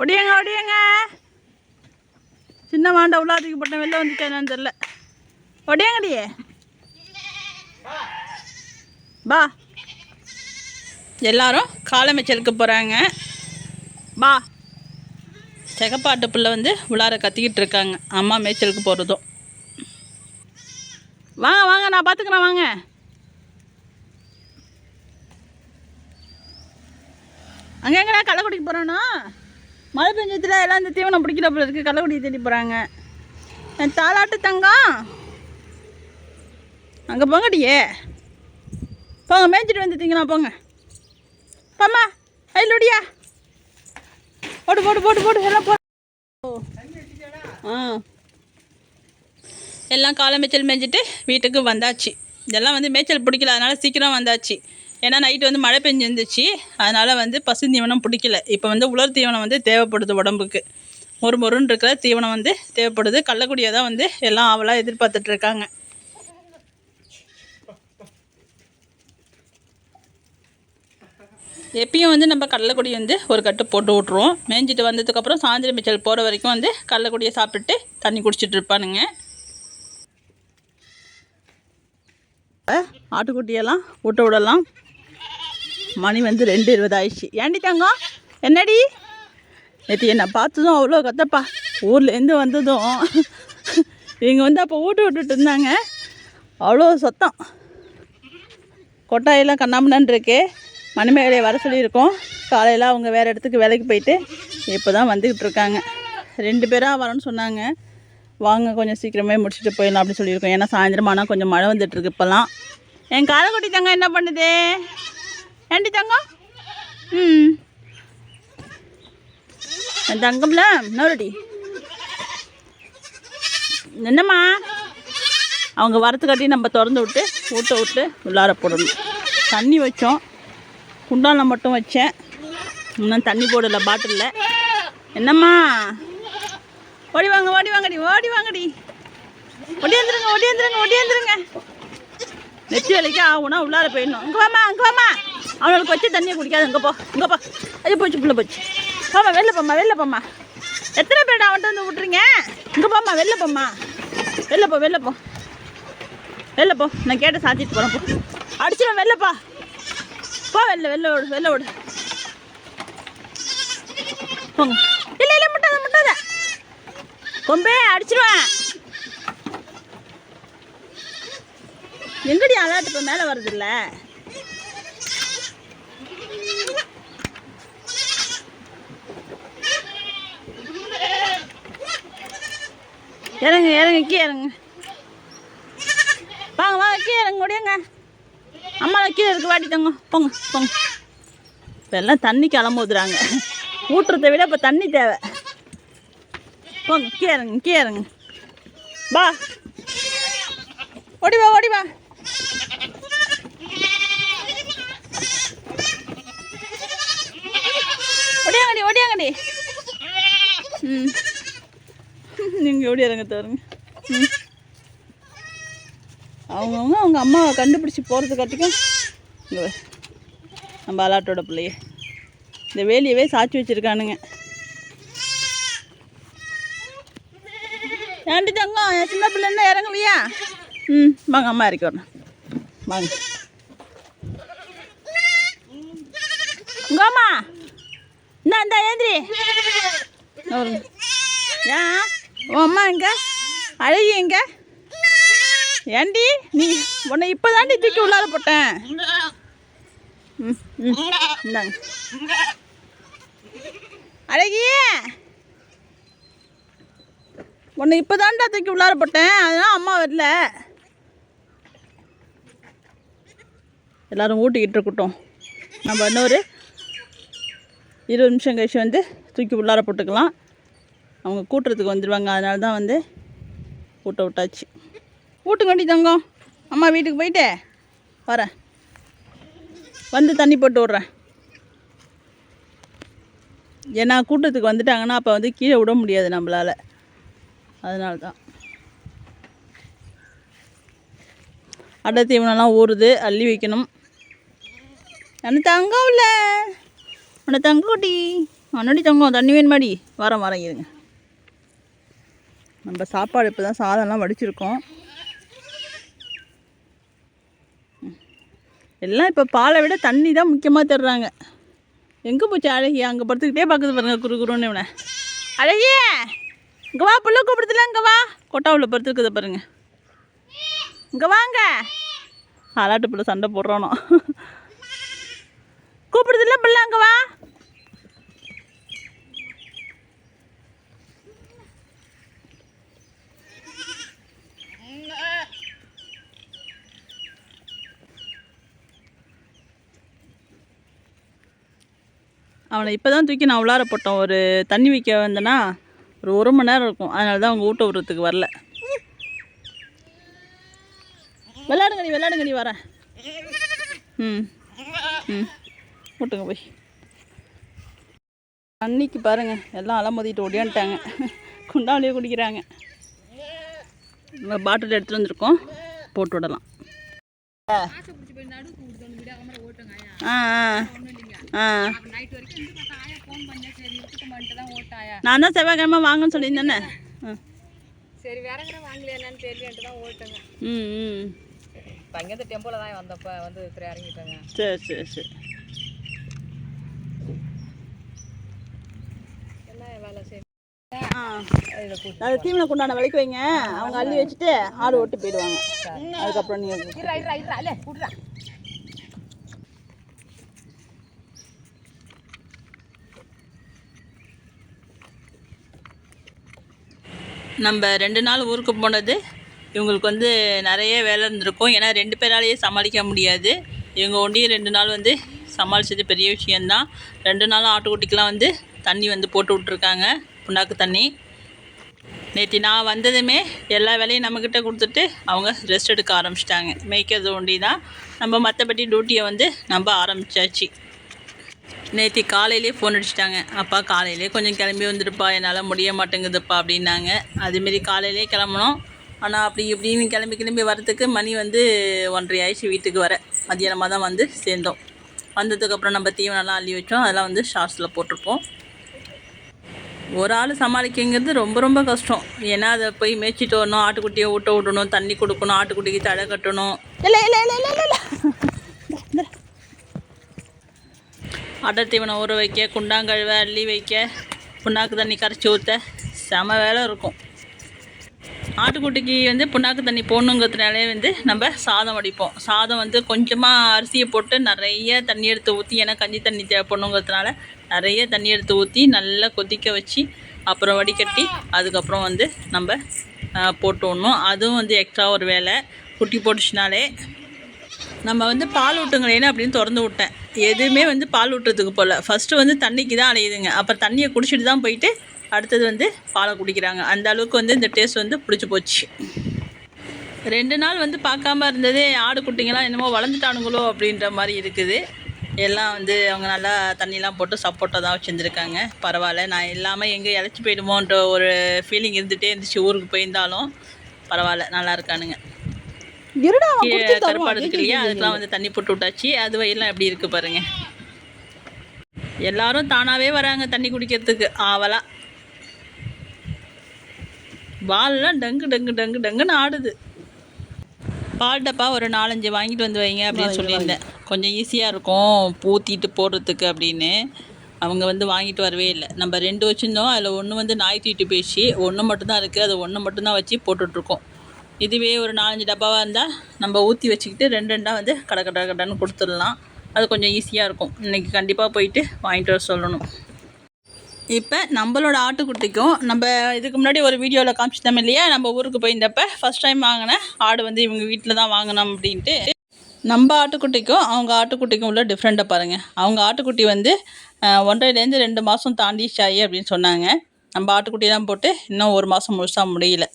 ஒடியங்க ஒடியங்க. சின்ன மாண்டை உள்ளாத்துக்கு போட்டேன் வெளில வந்துட்டேன்னு தெரில ஒடியங்கடியே பா. எல்லாரும் காலமைச்சலுக்கு போகிறாங்க பா. செகப்பாட்டு பிள்ளை வந்து உள்ளார கத்திக்கிட்டு இருக்காங்க. அம்மா மேய்ச்சலுக்கு போகிறதும் வாங்க வாங்க நான் பார்த்துக்கிறேன் வாங்க. அங்கே எங்கடா கள்ளக்குடிக்கு போகிறோன்னா மழை பெஞ்சத்தில் எல்லாம் இந்த தீவனம் பிடிக்கிறப்ப இருக்கு. கள்ளக்குடியை தேடி போகிறாங்க என் தாளாட்டு தங்கம். அங்கே போங்கடியே. போங்க மேய்ச்சிட்டு வந்துட்டீங்களா போங்க. பாமா ஐலோடியா போடு போடு போடு போடு எல்லாம் போ. ஆ. எல்லாம் காலை மேய்ச்சல் மேய்ஞ்சிட்டு வீட்டுக்கு வந்தாச்சு. இதெல்லாம் வந்து மேய்ச்சல் பிடிக்கல அதனால் சீக்கிரம் வந்தாச்சு. ஏன்னா நைட்டு வந்து மழை பெஞ்சிருந்துச்சு. அதனால் வந்து பசு தீவனம் பிடிக்கல. இப்போ வந்து உலர் தீவனம் வந்து தேவைப்படுது உடம்புக்கு. ஒரு மொருன்னு இருக்கிற தீவனம் வந்து தேவைப்படுது. கள்ளக்குடியை தான் வந்து எல்லாம் ஆவலாக எதிர்பார்த்துட்டு இருக்காங்க. எப்பயும் வந்து நம்ம கடலக்குடி வந்து ஒரு கட்டு போட்டு விட்ருவோம் மேய்ஞ்சிட்டு வந்ததுக்கப்புறம் சாயந்தரம் மிச்சல் போகிற வரைக்கும் வந்து கடலக்குடியை சாப்பிட்டுட்டு தண்ணி குடிச்சிட்டு இருப்பானுங்க. ஆட்டுக்குட்டியெல்லாம் விட்டு விடலாம். மணி வந்து ரெண்டு இருபது ஆயிடுச்சு ஏண்டி தங்கம்? என்னடி? நேற்று என்னை பார்த்ததும் அவ்வளோ கத்தப்பா. ஊர்லேருந்து வந்ததும். இவங்க வந்து அப்போ ஊட்டு விட்டுட்டு இருந்தாங்க. அவ்வளோ சத்தம். கொட்டாயெல்லாம் கண்ணாமண்ணன் இருக்கு. மணிமேகலையை வர சொல்லியிருக்கோம். காலையில் அவங்க வேறு இடத்துக்கு வேலைக்கு போயிட்டு இப்போ தான் வந்துக்கிட்டு இருக்காங்க. ரெண்டு பேராக வரணும்னு சொன்னாங்க. வாங்க கொஞ்சம் சீக்கிரமே முடிச்சுட்டு போயிடலாம் அப்படின்னு சொல்லியிருக்கோம். ஏன்னா சாயந்தரம் ஆனால் கொஞ்சம் மழை வந்துட்டுருக்கு இப்போல்லாம் என் காலக்குட்டி தங்க என்ன பண்ணுது? ஏண்டி தங்கம்? ம். என் தங்கம்ல நோரடி என்னம்மா? அவங்க வரத்துக்காட்டி நம்ம திறந்து விட்டு ஊட்ட விட்டு உள்ளார போடணும். தண்ணி வச்சோம். குண்டானில் மட்டும் வச்சேன். இன்னும் தண்ணி போடலை பாட்டிலில். என்னம்மா? ஓடி வாங்க ஓடி வாங்கடி ஓடி வாங்கடி. ஒடியாந்துருங்க ஒடியாந்துருங்க ஒடியாந்துருங்க நெத்தி வேலைக்கு ஆகுனா உள்ளார போயிடணும். அங்கே வாமா அங்கே வாமா அவனுக்கு வச்சு தண்ணியை குடிக்காது. இங்கே போ இங்கே போ. ஐயோ போச்சு பிள்ளை போச்சு. போம்மா வெளில போம்மா வெளில போம்மா. எத்தனை பேர் அவன்கிட்ட வந்து விட்றீங்க இங்கே போம்மா வெளில போம்மா. வெளில போ வெளில போ. வெளில போ. நான் கேட்ட சாத்திட்டு போகிறேன் போ. அடிச்சிடும் வெளிலப்பா போ. வெளில வெளில ஓடு வெளில ஓடு. போங்க. இல்லை இல்லை முட்டாத முட்டாத. கொம்பே அடிச்சிருவேன். எங்கடி அலாட்டு இப்போ மேலே வருது இல்லை இறங்க இறங்க கீழே இறங்க. வாங்க வாங்க கீழே இறங்க முடியுங்க அம்மா கீழே இருக்கு வாட்டி தங்க போங்க போங்க. இப்போ எல்லாம் தண்ணி கிளம்புதுறாங்க ஊட்டுறதை விட இப்போ தண்ணி தேவை. போங்க கீழே இறங்க கீழே இறங்க. வா. ஓடி வா ஓடி வா. ஒடியாங்கடி ஒடியாங்கடி ம். நீங்கள் ஓடியாருங்க தருங்க ம். அவங்கவுங்க அவங்க அம்மாவை கண்டுபிடிச்சி போகிறதுக்காட்டிக்கும். நம்ம அலாட்டோட பிள்ளைய. இந்த வேலியவே சாச்சி வச்சுருக்கானுங்க. ஏண்டி தங்கம் என் சின்ன பிள்ளை என்ன இறங்கலையா? ம் வாங்க அம்மா இறக்கி வரணும் வாங்க. உங்க அம்மா இந்தா இந்தா ஏந்திரி. ஏன்? உன் அம்மா எங்க? அழகி எங்க? ஏண்டி நீ உன்னை இப்போ தாண்டி தூக்கி உள்ளார போட்டேன். ம் ம் இந்தாங்க. அழகியே உன்னை இப்போ தாண்டா தூக்கி உள்ளார போட்டேன். அதனால் அம்மா வரல. எல்லாரும் ஊட்டிக்கிட்டு இருக்கட்டும். நம்ம இன்னொரு இருபது நிமிஷம் கழிச்சு வந்து தூக்கி உள்ளார போட்டுக்கலாம். அவங்க கூட்டுறதுக்கு வந்துடுவாங்க அதனால தான் வந்து ஊட்ட விட்டாச்சு. ஊட்டுங்கண்டி தங்கம். அம்மா வீட்டுக்கு போயிட்டே வரேன் வந்து தண்ணி போட்டு விட்றேன். ஏன்னா கூட்டத்துக்கு வந்துட்டாங்கன்னா அப்போ வந்து கீழே விட முடியாது நம்மளால். அதனால தான் அடை தீவனம்லாம் ஊறுது அள்ளி வைக்கணும். எனக்கு தங்கம் இல்லை. உன்னை தங்கக்குட்டி முன்னாடி தங்கம் தண்ணி வேணுமாடி? வரேன் வரேன் இருங்க. நம்ம சாப்பாடு இப்போ தான் சாதம்லாம் வடிச்சிருக்கோம். எல்லாம் இப்போ பாலை விட தண்ணி தான் முக்கியமாக தர்றாங்க. எங்கே போச்சு அழகி அங்கே படுத்துக்கிட்டே பார்க்குது பாருங்க குரு குருன்னு இவனை. அழகியே இங்கே வா புள்ள கூப்பிடுதுல இங்கே வா. கொட்டாவில் படுத்துருக்குது பாருங்க. இங்கே வாங்க. ஆலாட்டு பிள்ளை சண்டை போடுறானோ. கூப்பிடுதுல பிள்ளை அங்கே வா. அவனை இப்போ தான் தூக்கி நான் உள்ளார போட்டோம். ஒரு தண்ணி வைக்க வந்தேன்னா ஒரு ஒரு மணி நேரம் இருக்கும். அதனால தான் அவங்க ஊட்ட விடுறதுக்கு வரல. விளையாடுங்க நீ நீ வரேன். ம். ம். விட்டுங்க போய். அன்னைக்கு பாருங்கள் எல்லாம் அலமோதிட்டு ஓடியான்ட்டாங்க குண்டாவிலேயே குடிக்கிறாங்க. நம்ம பாட்டில் எடுத்துகிட்டு வந்திருக்கோம். போட்டு விடலாம். நான் தான் செவ்வாய்க்கிழமை வாங்கன்னு சொல்லியிருந்தேனே. ஆ. சரி வேற கூட வாங்கலையா என்னன்னு தான் ஓட்டுங்க. ம் ம். இப்போ அங்கேருந்து டெம்போவில் தான் வந்தப்போ வந்து இறங்கிட்டாங்க. சரி சரி சரி என்ன வேலை சரி ஆ இதில் கூட்டு அது தீவனம் கொண்டாட விலைக்கு வைங்க. அவங்க அள்ளி வச்சுட்டு ஆடு ஓட்டு போயிடுவாங்க. அதுக்கப்புறம் நீங்கள் நம்ம ரெண்டு நாள் ஊருக்கு போனது இவங்களுக்கு வந்து நிறைய வேலை இருந்திருக்கும். ஏன்னா ரெண்டு பேராலேயே சமாளிக்க முடியாது. இவங்க ஒண்டியே ரெண்டு நாள் வந்து சமாளித்தது பெரிய விஷயந்தான் ரெண்டு நாள் ஆட்டுக்குட்டிக்கெலாம் வந்து தண்ணி வந்து போட்டு விட்ருக்காங்க புண்ணாக்கு தண்ணி. நேற்று நான் வந்ததுமே எல்லா வேலையும் நம்மக்கிட்ட கொடுத்துட்டு அவங்க ரெஸ்ட் எடுக்க ஆரம்பிச்சிட்டாங்க. மேய்க்கிறது ஒண்டி தான் நம்ம மற்றபடி டியூட்டியை வந்து நம்ம ஆரம்பித்தாச்சு நேற்று காலையிலே ஃபோன் அடிச்சிட்டாங்க. அப்பா காலையிலே கொஞ்சம் கிளம்பி வந்துடுப்பா என்னால் முடிய மாட்டேங்குதுப்பா அப்படின்னாங்க. அதுமாரி காலையிலே கிளம்புனோம். ஆனால் அப்படி இப்படின்னு கிளம்பி கிளம்பி வரத்துக்கு மணி வந்து ஒன்றரை ஆயிடுச்சு வீட்டுக்கு வர. மதியானமாக தான் வந்து சேர்ந்தோம். வந்ததுக்கப்புறம் நம்ம தீவனம்லாம் அள்ளி வச்சோம். அதெல்லாம் வந்து ஷார்ட்ஸில் போட்டிருப்போம். ஒரு ஆள் சமாளிக்கங்கிறது ரொம்ப ரொம்ப கஷ்டம். ஏன்னா அதை போய் மேய்ச்சிட்டு வரணும் ஆட்டுக்குட்டியை ஊட்ட விடணும் தண்ணி கொடுக்கணும் ஆட்டுக்குட்டிக்கு தடை கட்டணும். இல்லை இல்லை இல்லை இல்லை இல்லை. அடர் தீவனம் ஊற வைக்க குண்டாங்கழுவ அள்ளி வைக்க புண்ணாக்கு தண்ணி கரைச்சி ஊற்ற செம வேலை இருக்கும். ஆட்டுக்குட்டிக்கு வந்து புண்ணாக்கு தண்ணி போடணுங்கிறதுனாலே வந்து நம்ம சாதம் வடிப்போம். சாதம் வந்து கொஞ்சமாக அரிசியை போட்டு நிறைய தண்ணி எடுத்து ஊற்றி ஏன்னா கஞ்சி தண்ணி தேவைப்படணுங்கிறதுனால நிறைய தண்ணி எடுத்து ஊற்றி நல்லா கொதிக்க வச்சு அப்புறம் வடிகட்டி அதுக்கப்புறம் வந்து நம்ம போட்டு விடணும். அதுவும் வந்து எக்ஸ்ட்ரா ஒரு வேலை குட்டி போட்டுச்சுனாலே நம்ம வந்து பால் ஊட்டுங்களேன்னு அப்படின்னு திறந்து விட்டேன். எதுவுமே வந்து பால் ஊட்டுறதுக்கு போகல ஃபஸ்ட்டு வந்து தண்ணிக்கு தான் அலையுதுங்க. அப்புறம் தண்ணியை குடிச்சிட்டு தான் போயிட்டு அடுத்தது வந்து பாலை குடிக்கிறாங்க. அந்த அளவுக்கு வந்து இந்த டேஸ்ட் வந்து பிடிச்சி போச்சு. ரெண்டு நாள் வந்து பார்க்காம இருந்ததே ஆடு குட்டிங்கெல்லாம் என்னமோ வளர்ந்துட்டானுங்களோ அப்படின்ற மாதிரி இருக்குது. எல்லாம் வந்து அவங்க நல்லா தண்ணிலாம் போட்டு சப்போர்ட்டாக தான் வச்சுருந்துருக்காங்க. பரவாயில்ல நான் இல்லாமல் எங்கே இழைச்சி போயிடுமோன்ற ஒரு ஃபீலிங் இருந்துகிட்டே இருந்துச்சு. ஊருக்கு போயிருந்தாலும் பரவாயில்ல நல்லா இருக்கானுங்க. கருப்பாடு இருக்கு இல்லையா? அதுக்கெலாம் வந்து தண்ணி போட்டு விட்டாச்சு. அது வயல்லாம் எப்படி இருக்குது பாருங்க. எல்லாரும் தானாகவே வராங்க தண்ணி குடிக்கிறதுக்கு. ஆவலா. பால்லாம் டங்கு டங்கு டங்கு டங்குன்னு ஆடுது. பால் டப்பா ஒரு நாலஞ்சு வாங்கிட்டு வந்து வைங்க அப்படின்னு சொல்லியிருந்தேன். கொஞ்சம் ஈஸியாக இருக்கும் பூத்திட்டு போடுறதுக்கு அப்படின்னு. அவங்க வந்து வாங்கிட்டு வரவே இல்லை. நம்ம ரெண்டு வச்சுருந்தோம் அதில் ஒன்று வந்து நாய் தூக்கிட்டு போயிடுச்சு. ஒன்று மட்டும்தான் இருக்குது அது ஒன்று மட்டும்தான் வச்சு போட்டுட்ருக்கோம். இதுவே ஒரு நாலஞ்சு டப்பாவாக இருந்தால் நம்ம ஊற்றி வச்சுக்கிட்டு ரெண்டு ரெண்டாக வந்து கடை கடை கடைன்னு கொடுத்துடலாம். அது கொஞ்சம் ஈஸியாக இருக்கும். இன்றைக்கி கண்டிப்பாக போயிட்டு வாங்கிட்டு வர சொல்லணும். இப்போ நம்மளோட ஆட்டுக்குட்டிக்கும் நம்ம இதுக்கு முன்னாடி ஒரு வீடியோவில் காமிச்சிட்டோம் இல்லையா? நம்ம ஊருக்கு போயிருந்தப்ப ஃபஸ்ட் டைம் வாங்கின ஆடு வந்து இவங்க வீட்டில் தான் வாங்கினோம் அப்படின்ட்டு. நம்ம ஆட்டுக்குட்டிக்கும் அவங்க ஆட்டுக்குட்டிக்கும் உள்ள டிஃப்ரெண்ட்டை பாருங்கள் அவங்க ஆட்டுக்குட்டி வந்து ஒன்றரைலேருந்து ரெண்டு மாதம் தாண்டிச்சாயி அப்படின்னு சொன்னாங்க. நம்ம ஆட்டுக்குட்டி தான் போட்டு இன்னும் ஒரு மாதம் முழுசாக முடியல.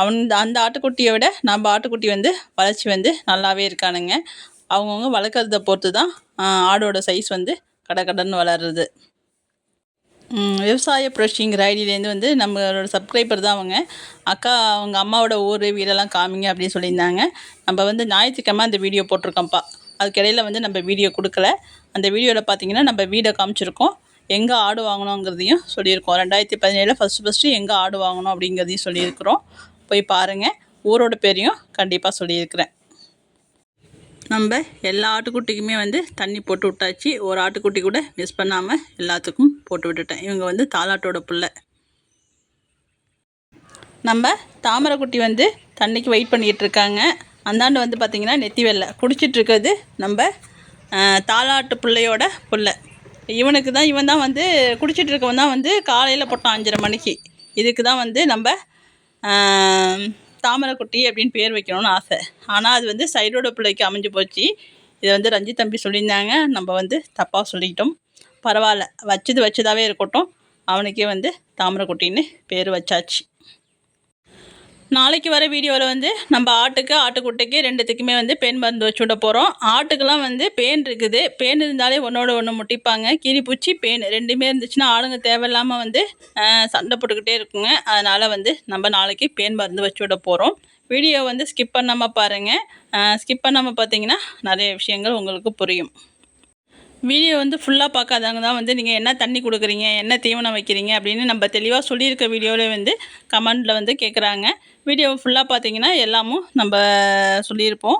அவன் அந்த ஆட்டுக்குட்டியை விட நம்ம ஆட்டுக்குட்டி வந்து வளர்ச்சி வந்து நல்லாவே இருக்கானுங்க. அவங்கவுங்க வளர்க்குறத பொறுத்து தான் ஆடோட சைஸ் வந்து கடை கடன்னு வளருது. விவசாய புரட்சிங்கிற ஐடியிலேருந்து வந்து நம்மளோட சப்ஸ்கிரைபர் தான் அவங்க. அக்கா அவங்க அம்மாவோட ஊர் வீடெல்லாம் காமிங்க அப்படின்னு சொல்லியிருந்தாங்க. நம்ம வந்து ஞாயிற்றுக்கிழமை அந்த வீடியோ போட்டிருக்கோம்ப்பா. அதுக்கிடையில் வந்து நம்ம வீடியோ கொடுக்கல. அந்த வீடியோவில் பார்த்தீங்கன்னா நம்ம வீடை காமிச்சிருக்கோம். எங்கே ஆடு வாங்கணுங்கிறதையும் சொல்லியிருக்கோம். ரெண்டாயிரத்தி பதினேழில் ஃபஸ்ட்டு ஃபஸ்ட்டு எங்கே ஆடு வாங்கணும் அப்படிங்கிறதையும் சொல்லியிருக்கிறோம். போய் பாருங்கள் ஊரோட பேரையும் கண்டிப்பாக சொல்லியிருக்கிறேன். நம்ம எல்லா ஆட்டுக்குட்டிக்குமே வந்து தண்ணி போட்டு விட்டாச்சு. ஒரு ஆட்டுக்குட்டி கூட மிஸ் பண்ணாமல் எல்லாத்துக்கும் போட்டு விட்டுட்டேன். இவங்க வந்து தாலாட்டோட புள்ள. நம்ம தாமரைக்குட்டி வந்து தண்ணிக்கு வெயிட் பண்ணிகிட்டு இருக்காங்க. அந்தாண்டு வந்து பார்த்திங்கன்னா நெத்தி வெள்ளை. குடிச்சிட்ருக்கிறது நம்ம தாலாட்டு பிள்ளையோட புள்ள. இவனுக்கு தான் இவன் தான் வந்து குடிச்சிட்டு இருக்கவன் தான் வந்து காலையில் போட்டான் அஞ்சரை மணிக்கு. இதுக்கு தான் வந்து நம்ம தாமரைக்குட்டி அப்படின்னு பேர் வைக்கணும்னு ஆசை. ஆனால் அது வந்து சைடோட பிள்ளைக்கு அமைஞ்சு போச்சு. இதை வந்து ரஞ்சித் தம்பி சொல்லியிருந்தாங்க. நம்ம வந்து தப்பாக சொல்லிக்கிட்டோம். பரவாயில்ல. வச்சது வச்சதாகவே இருக்கட்டும். அவனுக்கே வந்து தாமரைக்குட்டின்னு பேர் வச்சாச்சு. நாளைக்கு வர வீடியோவில் வந்து நம்ம ஆட்டுக்கு ஆட்டுக்குட்டைக்கு ரெண்டுத்துக்குமே வந்து பேன் மருந்து வச்சு விட போகிறோம் ஆட்டுக்கெல்லாம் வந்து பேன் இருக்குது. பேன் இருந்தாலே ஒன்றோட ஒன்று முட்டிப்பாங்க. கீரிப்பூச்சி பேன் ரெண்டுமே இருந்துச்சுன்னா ஆளுங்க தேவையில்லாமல் வந்து சண்டை போட்டுக்கிட்டே இருக்குங்க. அதனால் வந்து நம்ம நாளைக்கு பேன் மருந்து வச்சு விட போகிறோம் வீடியோ வந்து ஸ்கிப் பண்ணாமல் பாருங்கள் ஸ்கிப் பண்ணாமல் பார்த்தீங்கன்னா நிறைய விஷயங்கள் உங்களுக்கு புரியும். வீடியோ வந்து ஃபுல்லாக பார்க்காதவங்க தான் வந்து நீங்கள் என்ன தண்ணி கொடுக்குறீங்க என்ன தீவனம் வைக்கிறீங்க அப்படின்னு நம்ம தெளிவாக சொல்லியிருக்க வீடியோவில் வந்து கமெண்டில் வந்து கேட்குறாங்க வீடியோ ஃபுல்லாக பார்த்தீங்கன்னா எல்லாமும் நம்ம சொல்லியிருப்போம்.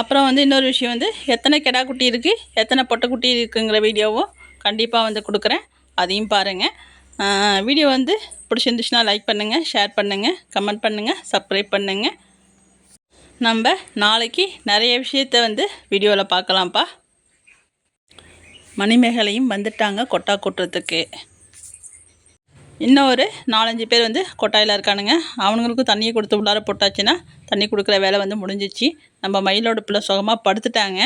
அப்புறம் வந்து இன்னொரு விஷயம் வந்து எத்தனை கெடா குட்டி இருக்குது எத்தனை பொட்டைக்குட்டி இருக்குங்கிற வீடியோவும் கண்டிப்பாக வந்து கொடுக்குறேன். அதையும் பாருங்கள் வீடியோ வந்து பிடிச்சிருந்துச்சுன்னா லைக் பண்ணுங்கள் ஷேர் பண்ணுங்கள் கமெண்ட் பண்ணுங்கள் சப்ஸ்கிரைப் பண்ணுங்கள் நம்ம நாளைக்கு நிறைய விஷயத்த வந்து வீடியோவில் பார்க்கலாம்ப்பா. மணிமேகலையும் வந்துட்டாங்க கொட்டா கொட்டுறதுக்கு. இன்னும் ஒரு நாலஞ்சு பேர் வந்து கொட்டாயில் இருக்கானுங்க. அவனுங்களுக்கும் தண்ணியை கொடுத்து உள்ளார போட்டாச்சுன்னா தண்ணி கொடுக்குற வேலை வந்து முடிஞ்சிச்சு. நம்ம மயிலோட பிள்ளை சுகமாக படுத்துட்டாங்க.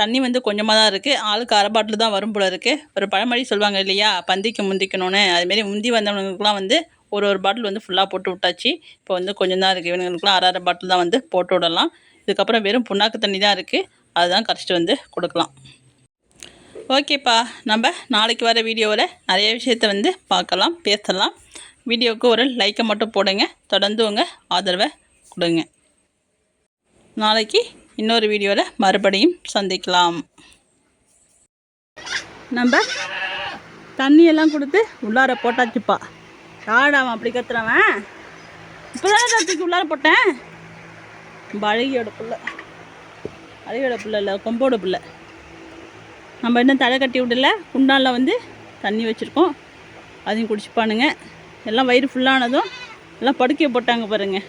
தண்ணி வந்து கொஞ்சமாக தான் இருக்குது ஆளுக்கு அரை பாட்டில் தான் வரும் போல இருக்குது ஒரு பழமொழி சொல்லுவாங்க இல்லையா? பந்திக்கு முந்திக்கணும்னு. அதுமாரி முந்தி வந்தவனுங்களுக்குலாம் வந்து ஒரு ஒரு பாட்டில் வந்து ஃபுல்லாக போட்டு விட்டாச்சு. இப்போ வந்து கொஞ்சம் தான் இருக்குது இவனுங்களுக்குலாம் அரை அரை பாட்டில் தான் வந்து போட்டு விடலாம். இதுக்கப்புறம் வெறும் புண்ணாக்கு தண்ணி தான் இருக்குது அதுதான் கரைச்சிட்டு வந்து கொடுக்கலாம். ஓகேப்பா. நம்ம நாளைக்கு வர வீடியோவில் நிறைய விஷயத்த வந்து பார்க்கலாம் பேசலாம். வீடியோவுக்கு ஒரு லைக்கை மட்டும் போடுங்க. தொடர்ந்து உங்கள் ஆதரவை கொடுங்க. நாளைக்கு இன்னொரு வீடியோவில் மறுபடியும் சந்திக்கலாம். நம்ம தண்ணியெல்லாம் கொடுத்து உள்ளார போட்டாச்சுப்பா. யாடாம அப்படி கத்துறவன்? இப்போ தானே தத்துக்கு உள்ளார போட்டேன். நம்ம அழகியோட புள்ள. அழகியோட பிள்ளை இல்லை கொம்போட பிள்ளை. நம்ம இன்னும் தலை கட்டி விடல. குண்டானில் வந்து தண்ணி வச்சுருக்கோம். அதையும் குடிச்சுப்பானுங்க எல்லாம் வயிறு ஃபுல்லானதும் எல்லாம் படுக்கையை போட்டாங்க பாருங்கள்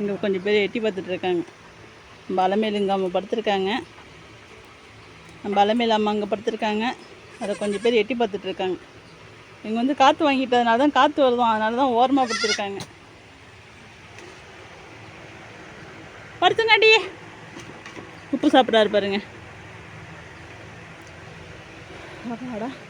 இங்கே கொஞ்சம் பேர் எட்டி பார்த்துட்டு இருக்காங்க. நம்ம அலமேலு இங்கே படுத்துருக்காங்க. நம்ம அலமேலு அம்மா அங்கே படுத்துருக்காங்க. அதை கொஞ்சம் பேர் எட்டி பார்த்துட்டு இருக்காங்க. இங்கே வந்து காற்று வாங்கிட்டதுனால தான் காற்று வருதும் அதனால தான் ஓரமாக படுத்துருக்காங்க. படுத்துங்காட்டி உப்பு சாப்பிட்றாரு பாருங்கள் 好的好的。